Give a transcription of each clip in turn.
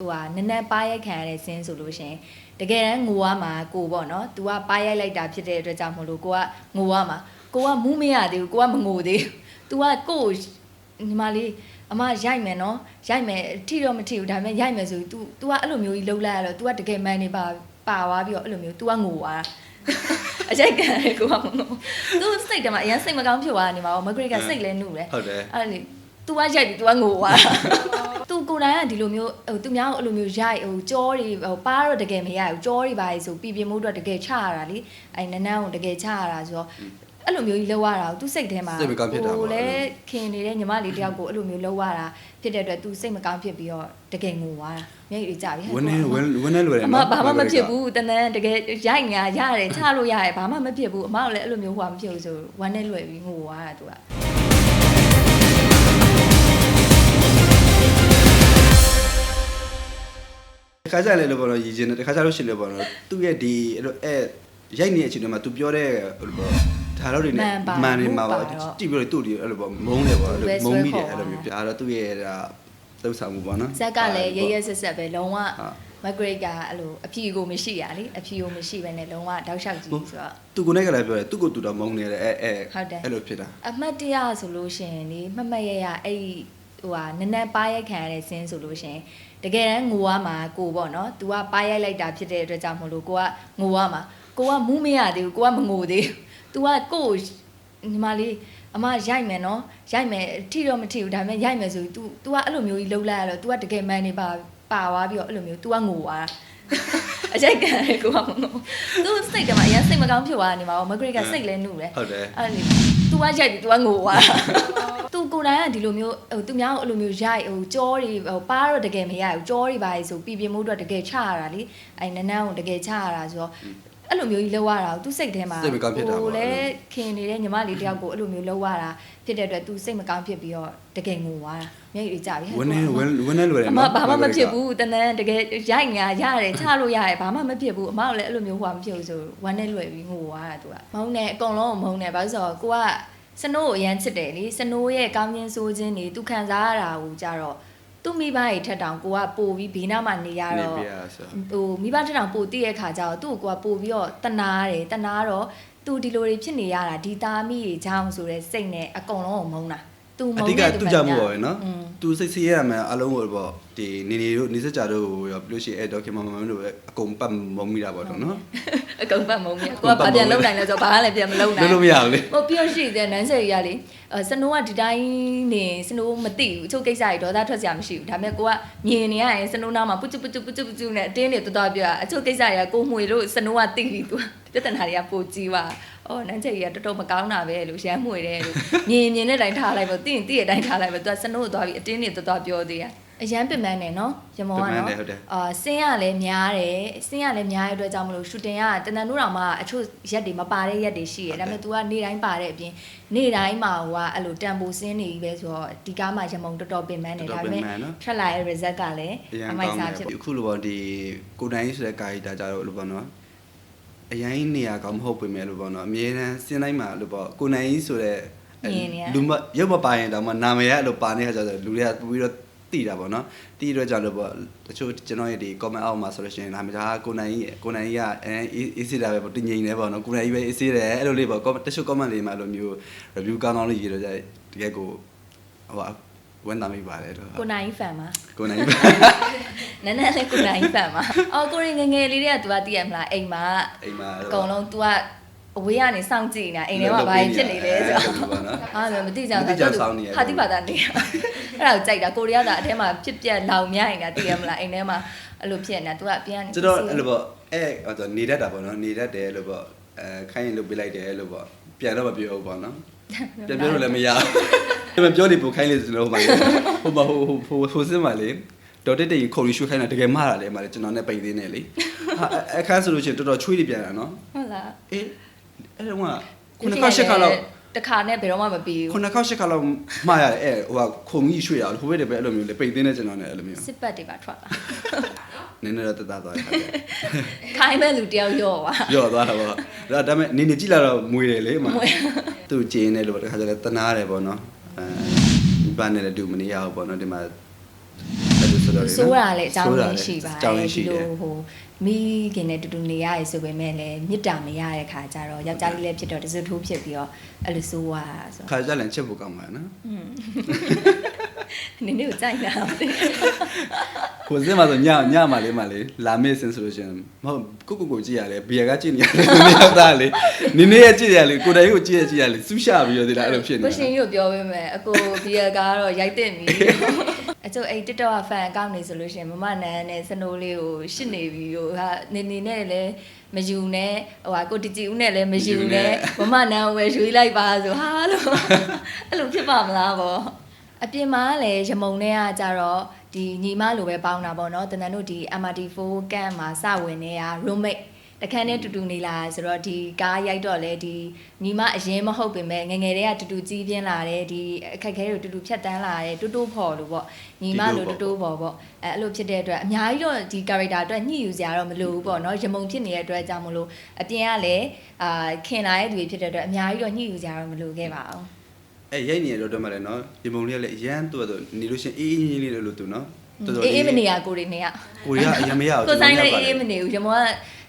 ဟိုဟာနည်းနည်းပါရိုက်ခံရတဲ့စင်းဆိုလို့ရှရင်တကယ်တမ်းငိုရမှာကိုပေါ့နော်။ तू ကပါရိုက်လိုက်တာဖြစ်တဲ့အတွက်ကြောင့်မလို့ကိုကငိုရမှာ။ကိုကမူးမရသေးဘူးကိုကမငိုသေးဘူး။ तू ကကိုကိုညီမလေးအမရိုက်မယ်နော်ရိုက်မယ်ထိတော့မထိဘူးဒါပေမဲ့ရိုက်မယ်ဆိုပြီး तू तू ကအဲ့လိုမျိုးကြီးလှုပ်လိုက်ရတော့ तू ကတကယ်မှန်နေပါပါသွားပြီးတော့အဲ့လိုမျိုး तू ကငိုသွားတာအကြိုက်ကန်တယ်ကိုကမငို तू စိတ်တမှာအရင်စိတ်မကောင်းဖြစ်သွားနေမှာမဂရိကစိတ်လဲနှုတ်တယ် ဟုတ်တယ် အဲ့လေ သူကရိုက်ပြီးသူကငိုသွားသူကိုယ်တိုင်ကဒီလိုမျိုးဟိုသူများကိုအဲ့လိုမျိုးရိုက်ဟိုကြောတွေဟိုပါတော့တကယ်မရဘူးကြောတွေပါလေဆိုပြပြမှုအတွက်တကယ်ချရတာလေအဲ့နန်းနန်းကိုတကယ်ချရတာဆိုတော့အဲ့လိုမျိုးကြီးလောက်ရတာသူစိတ်ထဲမှာဟိုလဲခင်နေတဲ့ညီမလေးတယောက်ကိုအဲ့လိုမျိုးလောက်ရတာဖြစ်တဲ့အတွက်သူစိတ်မကောင်းဖြစ်ပြီးတော့တကယ်ငိုသွားတာမျက်ရည်ကျပြီးဟဲ့ဝင်းနေဝင်းဝင်းနေလွယ်တယ်အမဘာမှမဖြစ်ဘူးတနန်းတကယ်ရိုက်ညာရတယ်ချလို့ရတယ်ဘာမှမဖြစ်ဘူးအမကလည်းအဲ့လိုမျိုးဟိုဟာမဖြစ်ဘူးဆိုဝမ်းနဲ့လွယ်ပြီးငိုသွားတာသူက တခါကျရင်လည်းလို့ပေါ့နော်ရည်ချင်းတယ်တခါကျလို့ရှိရင်လည်းပေါ့နော်သူ့ရဲ့ဒီအဲ့လိုအဲရိုက်နေတဲ့အချိန်တွေမှာသူပြောတဲ့ဟိုလိုပေါ့ဒါတော့တွေနဲ့မှန်နေမှာပေါ့ကြည့်ပြီးတော့သူ့ဒီအဲ့လိုပေါ့မုန်းတယ်ပေါ့အဲ့လိုမုန်းမိတယ်အဲ့လိုမျိုးပြဒါတော့သူ့ရဲ့ဒါသုတ်ဆောင်မှုပေါ့နော်ဇက်ကလည်းရရဆက်ဆက်ပဲလုံးဝဟုတ်မဂရိတ်ကအဲ့လိုအဖြီကိုမရှိရလေအဖြီကိုမရှိပဲနဲ့လုံးဝတောက်လျှောက်ကြည့်ဆိုတော့သူကိုယ်နဲ့ကလည်းပြောတယ်သူ့ကိုသူတော့မုန်းနေတယ်အဲအဲဟုတ်တယ်အဲ့လိုဖြစ်တာအမှတ်တရဆိုလို့ရှိရင်လေမှတ်မှတ်ရရအဲ့ဒီ ဟိုဟာနည်းနည်းပါရိုက်ခံရတဲ့စင်းဆိုလို့ရှိရင်တကယ်တမ်းငိုရမှာကိုပေါ့နော်။ तू ကပါရိုက်လိုက်တာဖြစ်တဲ့အတွက်ကြောင့်မလို့ကိုကငိုရမှာကိုကမူးမရသေးဘူးကိုကမငိုသေးဘူး။ तू ကကိုကိုညီမလေးအမရိုက်မယ်နော်ရိုက်မယ်ထိတော့မထိဘူးဒါပေမဲ့ရိုက်မယ်ဆိုပြီး तू तू ကအဲ့လိုမျိုးကြီးလှုပ်လိုက်ရတော့ तू ကတကယ်မှန်နေပါပါသွားပြီးတော့အဲ့လိုမျိုး तू ကငိုသွားတာ အကြိုက်ကန်တယ်ကိုကမငိုသူစိတ်တမှာအရင်စိတ်မကောင်းဖြစ်သွားနေမှာမဂရိကစိတ်လဲနှုတ်တယ် ဟုတ်တယ် အဲ့လေ तू ကရိုက်ပြီး तू ကငိုသွားတာ तू ကိုယ်တိုင်ကဒီလိုမျိုးဟိုသူများကိုအဲ့လိုမျိုးရိုက်ဟိုကြောတွေဟိုပါတော့တကယ်မရဘူးကြောတွေပါလေဆိုပြည်ပြမှုအတွက်တကယ်ချရတာလေအဲ့နန်းနန်းကိုတကယ်ချရတာဆိုတော့အဲ့လိုမျိုးကြီးလောက်ရတာကို तू စိတ်ထဲမှာ စိတ်မကောင်းဖြစ်တာပေါ့ ဟိုလည်းခင်နေတဲ့ညီမလေးတယောက်ကိုအဲ့လိုမျိုးလောက်ရတာဖြစ်တဲ့အတွက် तू စိတ်မကောင်းဖြစ်ပြီးတော့တကယ်ငိုသွားတာမျက်ရည်ကျပြီဟဲ့ ဝင်းနေဝင်းဝင်းနေလွယ်တယ် အမ နော် ဘာမှမဖြစ်ဘူးတနန်းတကယ်ရိုက်ညာရတယ်ချလို့ရတယ်ဘာမှမဖြစ်ဘူးအမကလည်းအဲ့လိုမျိုးဟိုမဖြစ်ဘူးဆိုဝမ်းနဲ့လွယ်ပြီးငိုသွားတာသူကမုန်းတယ်အကုန်လုံးကိုမုန်းတယ်ဘာလို့လဲဆိုတော့ကိုက စနိုးကိုအရန်ချစ်တယ်လေစနိုးရဲ့ကောင်းခြင်းဆိုးခြင်းတွေသူခံစားရတာကိုကြတော့သူ့မိဘရဲ့ထက်တောင်ကိုကပို့ပြီးဘေးနားမှာနေရနေတော့ပြရဆိုဟိုမိဘထက်တောင်ပို့တည့်ရဲ့ခါကျတော့သူ့ကိုကပို့ပြီးတော့တနာတယ်တနာတော့သူဒီလိုတွေဖြစ်နေရတာဒီသားမိတွေကြောင်းဆိုတဲ့စိတ်နဲ့အကုန်လုံးကိုမုန်းတာ သူမုအန်းတိကတဲ့သူ့ကြောင့်မို့ပါပဲနော်อืมသူစိတ်ဆေးရမယ်အလုံးကိုပေါ့ဒီနေနေတို့နေစကြတို့ရောပြီးလို့ရှိရင်အဲ့ဒေါခင်မမမတို့အကုန်ပတ်မုံမိတာပေါ့တော့နော်အကုန်ပတ်မုံမြကိုကဘာပြန်လုံနိုင်လဲဆိုတော့ဘာလည်းပြန်မလုံနိုင်လုံးလို့မရဘူးလေဟိုပြောရှိတဲ့နန်းဆယ်ကြီးကလေအဲစနိုးကဒီတိုင်းနေစနိုးမသိဘူးအချို့ကိစ္စတွေဒေါသထွက်စရာမရှိဘူးဒါပေမဲ့ကိုကမြင်နေရရင်စနိုးနားမှာပုကျပုကျပုကျပုကျနဲ့အတင်းတွေတော်တော်ပြောအချို့ကိစ္စတွေကကိုမှွေလို့စနိုးကသိပြီသူ ပြဿနာတွေကပိုကြီးပါအော်နန်းချက်ကြီးကတော်တော်မကောင်းတာပဲလို့ရမ်းမှွေတယ်လို့မြင်မြင်တဲ့တိုင်းထားလိုက်ပေါ့သိရင်သိတဲ့တိုင်းထားလိုက်ပေါ့သူကစနိုးကိုသွားပြီးအတင်းတွေတော်တော်ပြောသေးတယ်အရန်ပင်ပန်းနေနော်ရမောကပင်ပန်းနော်တယ်ဟုတ်တယ်အာဆင်းရလည်းများတယ်ဆင်းရလည်းများတဲ့အတွက်ကြောင့်မလို့ရှူတင်ကတနန်တို့တောင်မှအချို့ရက်တွေမပါတဲ့ရက်တွေရှိတယ်ဒါပေမဲ့ तू ကနေတိုင်းပါတဲ့အပြင်နေ့တိုင်းမှာဟိုကအဲ့လိုတန်ပိုဆင်းနေပြီပဲဆိုတော့ဒီကားမှာရမုံတော်တော်ပင်ပန်းနေတော်ဒါတော်ပေပင်မဲ့ပန်းနော်ထွက်လာတဲ့ result ကလည်းအရင်အကောမိုက်င်းစားတဖြစ်ယ်အခုလိုပေါ့ဒီကိုတိုင်းဆိုတဲ့ကာရီတာကြတော့လို့ပေါ့နော် အရင်နေရာကောင်းမဟုတ်ပြင်မဲ့လို့ပေါ့နော်အမြဲတမ်းစင်းတိုင်းမှာလို့ပေါ့ကိုနိုင်ကြီးဆိုတဲ့လူမရုပ်မပါရင်တော့မနာမည်ရအဲ့လိုပါနေတဲ့ခါကျတော့လူတွေကပြီးတော့တိတာပေါ့နော်တိတော့ကြလို့ပေါ့တချို့ကျွန်တော်ရဲ့ဒီ comment အောက်မှာဆိုလို့ရှိရင်ဒါမှဒါကိုနိုင်ကြီးကိုနိုင်ကြီးကအဲအေးစစ်တာပဲပေါ့တင်ငိမ့်နေပေါ့နော်ကိုနိုင်ကြီးပဲအေးစစ်တယ်အဲ့လိုလေးပေါ့ comment တချို့ comment လေးမှာအဲ့လိုမျိုး review ကောင်းကောင်းလေးရေးတော့ကြတကယ်ကိုဟို ဝန်တာမိပါတယ်တော့ ကိုနိုင်ဖန်ပါ ကိုနိုင်ကြီး နန်းနန်းလည်းကိုနိုင်ဖန်ပါအော်ကိုရင်ငယ်ငယ်လေးတွေက तू ကသိရမလားအိမ်မှာ အိမ်မှာ အကုန်လုံး तू ကအဝေးကနေစောင့်ကြည့်နေတာအိမ်ထဲမှာဘာဖြစ်နေလဲဆိုတော့ ပေါ့နော် အားလည်းမသိကြဘူး မသိကြဘူးစောင်းနေရတယ် ဟာတိပါတာနေရအဲ့ဒါကိုကြိုက်တာကိုရီးယားကအထဲမှာဖြစ်ပြက်လောင်မြိုင်နေတာသိရမလားအိမ်ထဲမှာအဲ့လိုဖြစ်နေတာ तू ကအပြန်နေ ကျွန်တော်အဲ့လိုပေါ့အဲဟိုတော့နေတတ်တာပေါ့နော်နေတတ်တယ်လို့ပေါ့အဲခိုင်းရင်လုပ်ပေးလိုက်တယ်လို့ပေါ့ပြန်တော့မပြောဘူးပေါ့နော် ပြန်ပြောလို့လည်းမရဘူးပြန်ပြောနေပို့ခိုင်းလေကျွန်တော်ဟိုမှာဟိုမှာဟိုဟိုဟိုစစ်မှာလေဒေါ်တက်တက်ကြီးခုံရွှေခိုင်းတာတကယ်မှားတာလေမှာလေကျွန်တော်နဲ့ပိတ်သေးနေလေအခန်းဆိုလို့ရှိရင်တော်တော်ချွေးနေပြန်တာနော်ဟုတ်လားအေးအဲ့တော့ကခုနှစ်ခါရှစ်ခါလောက်တခါနဲ့ဘယ်တော့မှမပြီးခုဘူးနှစ်ခါရှစ်ခါလောက်မှားရတယ်အဲဟိုကခုံကြီးရွှေ့ရအောင်ဟိုဘက်တည်းပဲအဲ့လိုမျိုးလေပိတ်သေးနေကျွန်တော်နဲ့အဲ့လိုမျိုးစစ်ပတ်တွေပါထွက်လာနည်းနည်းတော့တတ်တာသွားတယ်ခိုင်းမဲ့လူတယောက်ရော့ပါရော့သွားတာပေါ့ဒါဒါပေမဲ့နေနေကြည့်လာတော့မွေတယ်လေအမမွေ သူ့ကျင်းနေလို့ပေါ့တခါကျလည်းတနာတယ်ပေါ့နော်အဲဒီပါနဲ့လည်းတူမနေရဘူးပေါ့နော်ဒီမှာအဲ့လိုစဆိုတော့လေဆိုးတာလည်းအကြောင်းရင်းရှိပါအကြောင်းရင်းရှိဒီတယ်လိုဟိုမိခင်နဲ့တူတူနေရရဆိုပေမဲ့လည်းမြစ်တာမရတဲ့ခါကျတော့ယောက်ျားလေးလည်းဖြစ်တော့တစွထိုးဖြစ်ပြီးတော့အဲ့လိုဆိုးသွားတာဆိုခါကြလည်းချက်ဖို့ကောင်းပါနော် နင်းနေကိုကြိုက်တာမသိကိုစင်းမှာဆိုညညမှာလေးမှာလေးလာမေ့စင်ဆိုလို့ရှိရင်မဟုတ်ကိုကိုကိုကြည့်ရလေဘီယာကကြည့်နေရတယ်နင်းရောက်သားလေနင်းနေရကြည့်ရလေကိုတိုင်ကိုကြည့်ရကြည့်ရလေစူးရှာပြီးတော့ဒီလားအဲ့လိုဖြစ်နေကိုရှင်ကြီးကိုပြောပေးမယ်အကိုဘီယာကတော့ရိုက်တဲ့မီအကျိုးအဲ့ TikTok က fan account နေဆိုလို့ရှိရင်မမနန်းနဲ့စနိုးလေးကိုရှစ်နေပြီဟိုဟာနေနေနဲ့လည်းမယူနဲ့ဟိုဟာကိုတီတီဦးနဲ့လည်းမယူနဲ့မမနန်းကိုပဲရွေးလိုက်ပါဆိုဟာလို့အဲ့လိုဖြစ်ပါမလားဗော အပြင်မှာလည်းရမုံနဲ့ကကြတော့ဒီညီမလိုပဲပေါင်းတာပေါ့နော်တန်တန်တို့ဒီ MRT4 ကန့်မှာစဝင်နေတာ roommate တခန်းနဲ့တူတူနေလာဆိုတော့ဒီကားရိုက်တော့လေဒီညီမအရင်မဟုတ်ပင်မဲ့ငယ်ငယ်တည်းကတူတူကြီးပြင်းလာတယ်ဒီအခက်အခဲတွေတူတူဖြတ်တန်းလာတယ်တူတူဖော်လို့ပေါ့ညီမလိုတူတူဖော်ပေါ့အဲအဲ့လိုဖြစ်တဲ့အတွက်အများကြီးတော့ဒီ character အတွက်ညှိယူစရာတော့မလိုဘူးပေါ့နော်ရမုံဖြစ်နေတဲ့အတွက်ကြောင့်မလို့အပြင်ကလည်းအာခင်လာတဲ့သူတွေဖြစ်တဲ့အတွက်အများကြီးတော့ညှိယူစရာတော့မလိုခဲ့ပါဘူး အဲ့ရိုက်နေရတော့တော့မှလည်းနော်ဒီပုံလေးကလည်းအရန်တူတော့နေလို့ရှိရင်အေးအေးကြီးလေးလို့သူနော်တော်တော်အေးလေးအေးမနေရကိုတွေနေရကိုရီးယားအရင်မရဘူးကိုဆိုင်လည်းအေးအေးမနေဘူးရမောက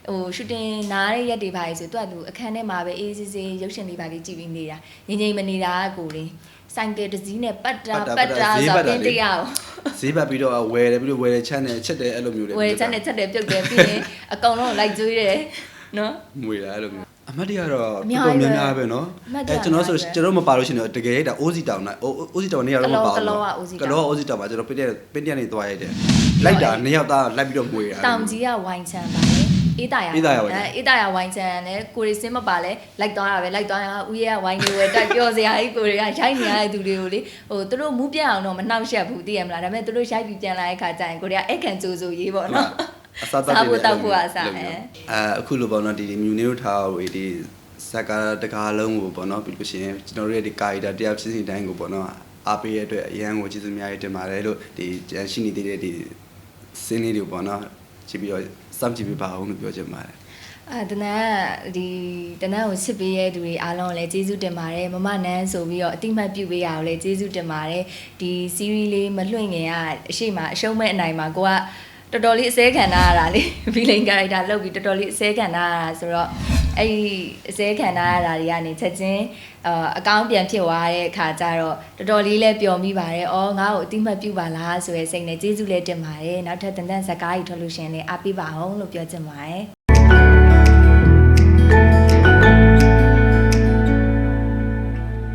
ဟိုရှူတင်နားတဲ့ရက်တွေပါလေဆိုသူကသူအခန်းထဲမှာပဲအေးအေးဆေးဆေးရုပ်ရှင်လေးပါလေးကြည့်ပြီးနေတာငငိမ့်မနေတာကကိုလေးဆိုင်ကယ်တစ်စီးနဲ့ပတ်တာပတ်တာဆိုတော့ပြင်တရားဈေးပတ်ပြီးတော့ဝယ်တယ်ပြီးတော့ဝယ်တယ်ချက်တယ်ချက်တယ်အဲ့လိုမျိုးတွေဝယ်ချက်နဲ့ချက်တယ်ပြုတ်တယ်ပြီးရင်အကောင်လုံးလိုက်ကျွေးတယ်နော်ငွေလာအဲ့လိုမျိုး အမတ်တရတော့အတော်များတော်ကြီးပဲများများပဲနော်အမှတ်တရအဲကျွန်တော်ဆိုအများကြီးပဲကျွန်တော်မပါလို့ရှိရင်တော့တကယ်ရိုက်တာအိုးစီတောင်နိုင်အိုးစီတောင်နေရာတော့မပါဘူးကလောကအိုးစီတောင်ကလောအိုးစီတောင်မှာကျွန်တော်ပင်းတဲ့ပင်းတဲ့နေသွားရိုက်တယ်လိုက်တာနှစ်ယောက်သားလိုက်ပြီးတော့ငွေရတောင်ကြီးကဝိုင်းချမ်းပါလေအေးတာရအေးသာယာဝိုင်းချမ်းအေးတာရဝိုင်းချမ်းနဲ့ကိုရီစင်းမပါလဲလိုက်သွားတာပဲလိုက်သွားရင်ဦးရဲကဝိုင်းနေဝဲတက်ပြောစရာကြီးကိုရီကရိုက်နေရတဲ့သူတွေကိုလေဟိုသူတို့မူးပြအောင်တော့မနှောက်ယှက်ဘူးသိရမလားဒါပေမဲ့သူတို့ရိုက်ပြီးပြန်လာတဲ့ခါကျရင်ကိုရီကအဲ့ခံကြိုးစိုးရေးပေါ့နော် အစားတောက်စားဖို့တောက်ဖို့အဲ့အစားလိုအဲမျိုးအဲအခုလိုပေါ့နော်ဒီမြူနေတို့ထားဝေးဒီစကားတကားလုံးကိုပေါ့နော်ပြီးလို့ရှိရင်ကျွန်တော်တို့ရဲ့ဒီကာရီတာတယောက်ချင်းစီတိုင်းကိုပေါ့နော်အားပေးရတဲ့အတွက်အရန်ကိုကျေးဇူးအများကြီးတင်ပါတယ်လို့ဒီကျန်ရှိနေသေးတဲ့ဒီစင်းလေးတွေပေါ့နော်ကြည့်ပြီးတော့စောင့်ကြည့်ပေးပါအောင်လို့ပြောချင်ပါတယ်အာတနန်ကဒီတနန်ကိုစစ်ပေးရဲ့သူတွေအားလုံးလည်းကျေးဇူးတင်ပါတယ်မမနန်းဆိုပြီးတော့အတိမတ်ပြုပေးရအောင်လည်းကျေးဇူးတင်ပါတယ်ဒီ series လေးမလွှင့်ခင်ကအရှိမအရှုံးမဲ့အနိုင်မှာကိုက တော်တော်လေးအစဲခံထားရတာလေ villain character လုပ်ပြီးတော်တော်လေးအစဲခံထားရတာဆိုတော့အဲ့ဒီအစဲခံထားရတာတွေကနေချက်ချင်းအာအကောင့်ပြန်ဖြစ်သွားတဲ့အခါကျတော့တော်တော်လေးလည်းပျော်မိပါတယ်။အော်ငါ့ကိုအတိမတ်ပြုပါလားဆိုရဲစိတ်နဲ့ကျေးဇူးလည်းတင်ပါတယ်။နောက်ထပ်တန်တန်ဇက်ကားကြီးထွက်လို့ရှရင်လည်းအားပေးပါအောင်လို့ပြောချင်ပါတယ်။